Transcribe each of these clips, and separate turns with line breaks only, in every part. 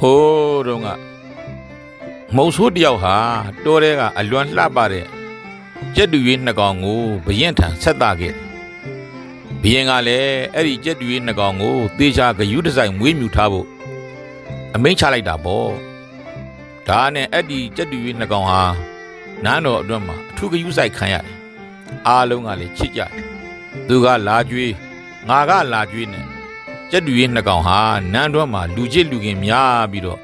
ဟိုးတော့ကမုံဆိုးတယောက်ဟာတောထဲကအလွန်လှပတဲ့ကြက်တူရွေးနှစ်ကောင်ကိုဘရင်ထံဆက်တာခဲ့တယ်ဘရင်ကလည်းအဲ့ဒီကြက်တူရွေးနှစ်ကောင်ကိုသေချာဂယုတစိုက်မွေးမြူထားဖို့အမိန့်ချလိုက်တာပေါ့ဒါနဲ့အဲ့ဒီကြက်တူရွေးနှစ်ကောင်ဟာနန်းတော်အတွင်းမှာအထူးဂယုစိုက်ခံရတယ်အားလုံးကလည်းချစ်ကြတယ်သူကလာကြွေးငါကလာကြွေးနဲ့ ကြက်တူရေးနှစ်ကောင်ဟာနန်းတွန်းမှာလူချစ်လူခင်များပြီးတော့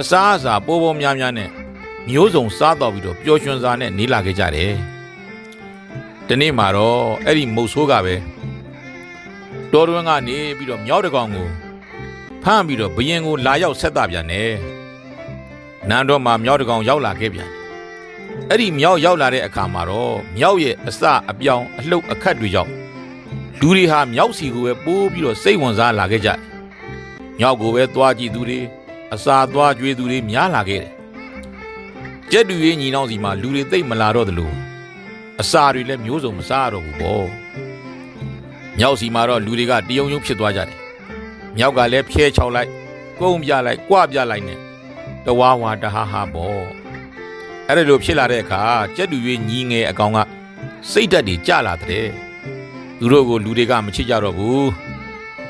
အစားအစာပေါ်ပေါ်များများနဲ့မျိုးစုံစားတော့ပြီးတော့ပျော်ရွှင်စွာနဲ့နေလာခဲ့ကြတယ်။ဒီနေ့မှာတော့အဲ့ဒီမုတ်ဆိုးကပဲတော်တွင်းကနေပြီးတော့မြောက်တကောင်ကိုဖမ်းပြီးတော့ဘရင်ကိုလာရောက်ဆက်တာပြန်တယ်။နန်းတော်မှာမြောက်တကောင်ရောက်လာခဲ့ပြန်တယ်။အဲ့ဒီမြောက်ရောက်လာတဲ့အခါမှာတော့မြောက်ရဲ့အစအပြောင်အလှုပ်အခတ်တွေကြောင့် လူတွေဟာမြောက်စီကိုပဲပိုးပြီးတော့စိတ်ဝင်စားလာခဲ့ကြတယ်။မြောက်ကိုပဲသွားကြည့်သူတွေအစာသွားကြွေးသူတွေများလာခဲ့တယ်။ကြက်တူရေးညီနောင်စီမှာလူတွေသိပ်မလာတော့သလိုအစာတွေလည်းမျိုးစုံမစားရတော့ဘူးပေါ့။မြောက်စီမှာတော့လူတွေကတယုံယုံဖြစ်သွားကြတယ်။မြောက်ကလည်းဖျဲချောက်လိုက်ကုန်းပြလိုက်ကြွပြလိုက်နဲ့တဝါဝါတဟာဟာပေါ့။အဲ့ဒါလိုဖြစ်လာတဲ့အခါကြက်တူရေးညီငယ်အကောင်ကစိတ်ဓာတ်တွေကျလာတဲ့ သူတို့ကိုလူတွေကမချစ်ကြတော့ဘူး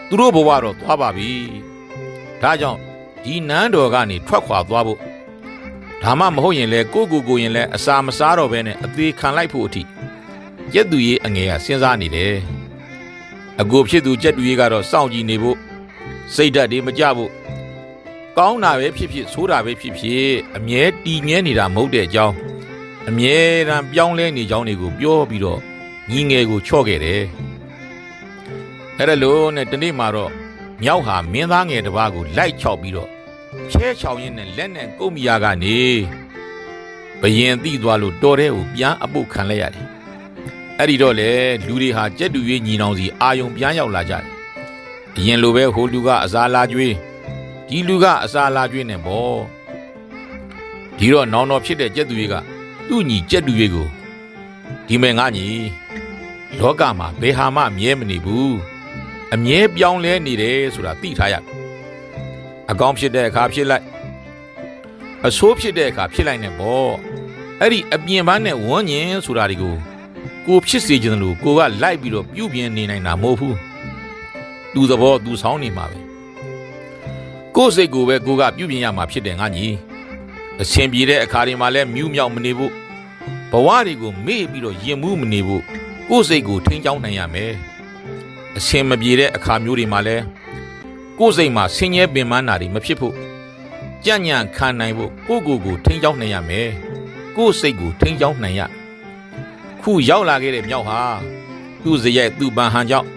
သူတို့ဘဝတော့သွားပါပြီဒါကြောင့်ဒီနန်းတော်ကနေထွက်ခွာသွားဖို့ဒါမှမဟုတ်ရင်လဲကိုကိုကိုရင်လဲအစာမစားတော့ဘဲနဲ့အသေးခံလိုက်ဖို့အထိကြက်သူရေးအငယ်ကစဉ်းစားနေတယ်အကိုဖြစ်သူကြက်သူရေးကတော့စောင့်ကြည့်နေဖို့စိတ်ဓာတ်တွေမကြဖို့ကောင်းတာပဲဖြစ်ဖြစ်ဆိုးတာပဲဖြစ်ဖြစ်အမြဲတည်မြဲနေတာမဟုတ်တဲ့အကြောင်းအမြဲတမ်းပြောင်းလဲနေကြောင်းတွေကိုပြောပြီးတော့ ညီငယ်ကိုချော့ခဲ့တယ်။အဲ့ဒါလို့နဲ့တနေ့မှာတော့မြောက်ဟာမင်းသားငယ်တစ်ပါးကိုလိုက်ချောက်ပြီးတော့ချဲချောင်ရင်းနဲ့လက်နဲ့ကုတ်မီယာကနေဘယင်တိသွားလို့တော်တဲ့ကိုပြန်အပုတ်ခံလိုက်ရတယ်။အဲ့ဒီတော့လေလူတွေဟာကြက်တူရွေးညီနောင်စီအာယုံပြန်ရောက်လာကြတယ်။အရင်လိုပဲဟိုလူကအစာလာကျွေးဒီလူကအစာလာကျွေးနေပေါ့။ဒီတော့နောင်တော်ဖြစ်တဲ့ကြက်တူရွေးကသူ့ညီကြက်တူရွေးကိုဒီမဲ့ငါညီ လောကမှာဘယ်ဟာမှမြဲမနေဘူးအမြဲပြောင်းလဲနေတယ်ဆိုတာသိထားရတယ်အကောင်းဖြစ်တဲ့အခါဖြစ်လိုက်အဆိုးဖြစ်တဲ့အခါဖြစ်လိုက်နေပေါ့အဲ့ဒီအပြင်ပန်းနဲ့ဝန်းကျင်ဆိုတာတွေကိုကိုဖြစ်စေခြင်းလို့ကိုကလိုက်ပြီးတော့ပြုတ်ပြင်းနေနိုင်တာမဟုတ်ဘူးသူသဘောသူဆောင်းနေမှာပဲကိုယ်စိတ်ကိုပဲကိုကပြုတ်ပြင်းရမှာဖြစ်တယ်ငါညီအရှင်ပြေတဲ့အခါတွေမှာလဲမြူးမြောက်မနေဘူးဘဝတွေကိုမေ့ပြီးတော့ရင်မှုမနေဘူး ကိုယ်စိတ်ကိုထိန်းချောင်းနိုင်ရမယ်အရှင်မပြေတဲ့အခါမျိုးတွေမှာလဲကိုယ်စိတ်မှာဆင်းရဲပင်ပန်းတာတွေမဖြစ်ဖို့ကြံ့ညံ့ခံနိုင်ဖို့ကိုယ့်ကိုယ်ကိုထိန်းချောင်းနိုင်ရမယ်ကိုယ်စိတ်ကိုထိန်းချောင်းနိုင်ရခုရောက်လာခဲ့တဲ့မြောက်ဟာသူ့ဇရက်သူ့ပန်ဟန်ကြောင့်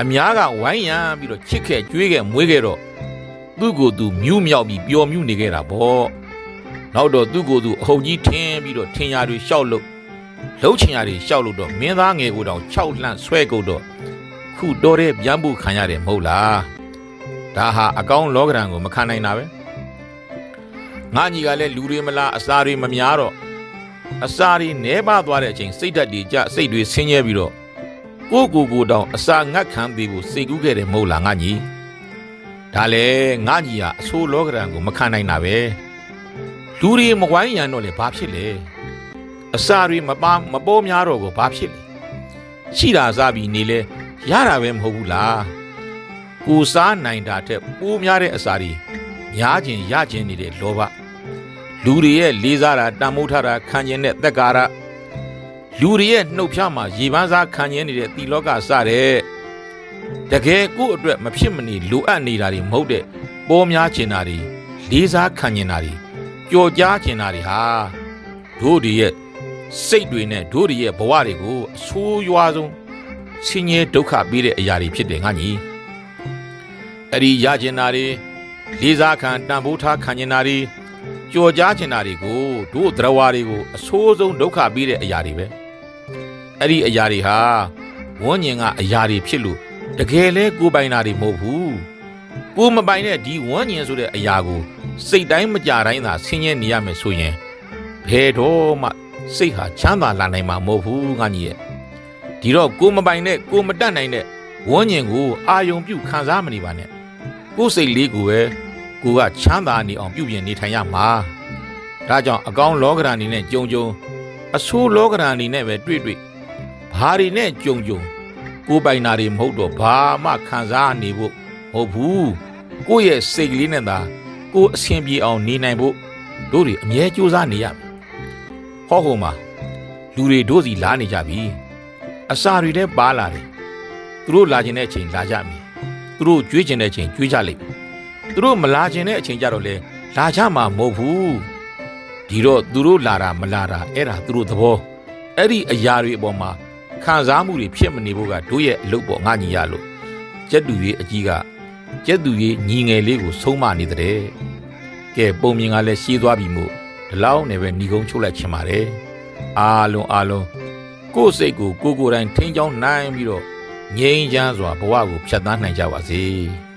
အများကဝိုင်းရံပြီးတော့ချစ်ခဲ့ကြွေးခဲ့မွေးခဲ့တော့သူ့ကိုယ်သူမြူးမြောက်ပြီးပျော်မြူးနေခဲ့တာပေါ့နောက်တော့သူ့ကိုယ်သူအဟုတ်ကြီးထင်းပြီးတော့ထင်ရတွေရှောက်လို့ လှုပ်ချင်ရတွေရှောက်လို့တော့မင်းသားငယ်ကိုတောင်6လှန့်ဆွဲကုန်တော့ခုတော်တဲ့ဗျမ်းမှုခံရတယ်မဟုတ်လားဒါဟာအကောင်းလောကရန်ကိုမခံနိုင်တာပဲငါညီကလည်းလူတွေမလားအစာတွေမများတော့အစာတွေနဲပါသွားတဲ့အချိန်စိတ်ဓာတ်တွေကြစိတ်တွေဆင်းရဲပြီးတော့ကိုကိုကိုတောင်အစာငတ်ခံသေးဖို့စိတ်ကူးခဲ့တယ်မဟုတ်လားငါညီဒါလေငါညီကအဆိုးလောကရန်ကိုမခံနိုင်တာပဲလူတွေမဝိုင်းရန်တော့လေဘာဖြစ်လဲ အစာတွေမပါမပေါ်များတော့ကိုဘာဖြစ်လဲရှိတာစားပြီးနေလဲရတာပဲမဟုတ်ဘူးလားကိုစားနိုင်တာထက်ပိုများတဲ့အစာတွေများခြင်းရခြင်းနေတဲ့လောဘလူတွေရဲ့လေးစားတာတန်မိုးထားတာခံခြင်းတဲ့သက်ကာရလူတွေရဲ့နှုတ်ဖျားမှာရေပန်းစားခံခြင်းနေတဲ့တိလောကစတဲ့တကယ်ကိုယ့်အတွက်မဖြစ်မနေလိုအပ်နေတာတွေမဟုတ်တဲ့ပေါ်များခြင်းတာတွေလေးစားခံခြင်းတာတွေကြော်ကြားခြင်းတာတွေဟာတို့တွေရဲ့ စိတ်တွေနဲ့ဒုရရဲ့ဘဝတွေကိုအဆိုးရွားဆုံးဆင်းရဲဒုက္ခပေးတဲ့အရာတွေဖြစ်တယ်ငါညီအဲ့ဒီရကျင်တာတွေလေးစားခံတန်ဖိုးထားခံကျင်တာတွေကြော်ကြားကျင်တာတွေကိုတို့သရဝါတွေကိုအဆိုးဆုံးဒုက္ခပေးတဲ့အရာတွေပဲအဲ့ဒီအရာတွေဟာဝန်းကျင်ကအရာတွေဖြစ်လို့တကယ်လဲကိုယ်ပိုင်တာတွေမဟုတ်ဘူးကိုယ်မပိုင်တဲ့ဒီဝန်းကျင်ဆိုတဲ့အရာကိုစိတ်တိုင်းမကြတိုင်းသာဆင်းရဲနေရမယ်ဆိုရင်ဘယ်တော့မှ စိတ်ဟာချမ်းသာလာနိုင်မှာမဟုတ်ဘူးငါကြီးရဲ့ဒီတော့ကိုမပိုင်နဲ့ကိုမတတ်နိုင်တဲ့ဝန်းကျင်ကိုအာယုံပြုတ်ခံစားမနေပါနဲ့ကိုယ်စိတ်လေးကိုပဲကိုကချမ်းသာနေအောင်ပြုပြင်နေထိုင်ရမှာဒါကြောင့်အကောင်းလောကဓာတ်အနေနဲ့ကြုံကြုံအဆိုးလောကဓာတ်အနေနဲ့ပဲတွေ့တွေ့ဘာတွေနဲ့ကြုံကြုံကိုယ်ပိုင်နာတွေမဟုတ်တော့ဘာမှခံစားနေဖို့မဟုတ်ဘူးကိုယ့်ရဲ့စိတ်ကလေးနဲ့သာကိုယ်အဆင်ပြေအောင်နေနိုင်ဖို့တို့တွေအမြဲကြိုးစားနေရမယ် ဟောဟိုမှာလူတွေတို့စီလာနေကြပြီအစာတွေလည်းပါလာတယ်သူတို့လာခြင်းတဲ့အချိန်လာကြမယ်သူတို့ကြွေးခြင်းတဲ့အချိန်ကြွေးကြလိမ့်မယ်သူတို့မလာခြင်းတဲ့အချိန်ကြတော့လေလာကြမှာမဟုတ်ဘူးဒီတော့သူတို့လာတာမလာတာအဲ့ဒါသူတို့သဘောအဲ့ဒီအရာတွေအပေါ်မှာခံစားမှုတွေဖြစ်မနေဖို့ကတို့ရဲ့အလုပ်ပေါ်ငါညီရလို့ကျက်တူရေးအကြီးကကျက်တူရေးညီငယ်လေးကိုဆုံးမနေတဲ့ကဲပုံမြင်ကလည်းရှည်သွားပြီမို့ ဒီလောက်နဲ့ပဲညီကုန်းချုပ်လိုက်ချင်ပါတယ်အားလုံးအားလုံးကိုယ့်စိတ်ကိုကိုယ်ကိုယ်တိုင်ထိန်းချောင်းနိုင်ပြီးတော့ငြိမ်းချမ်းစွာဘဝကိုဖြတ်သန်းနိုင်ကြပါစေ။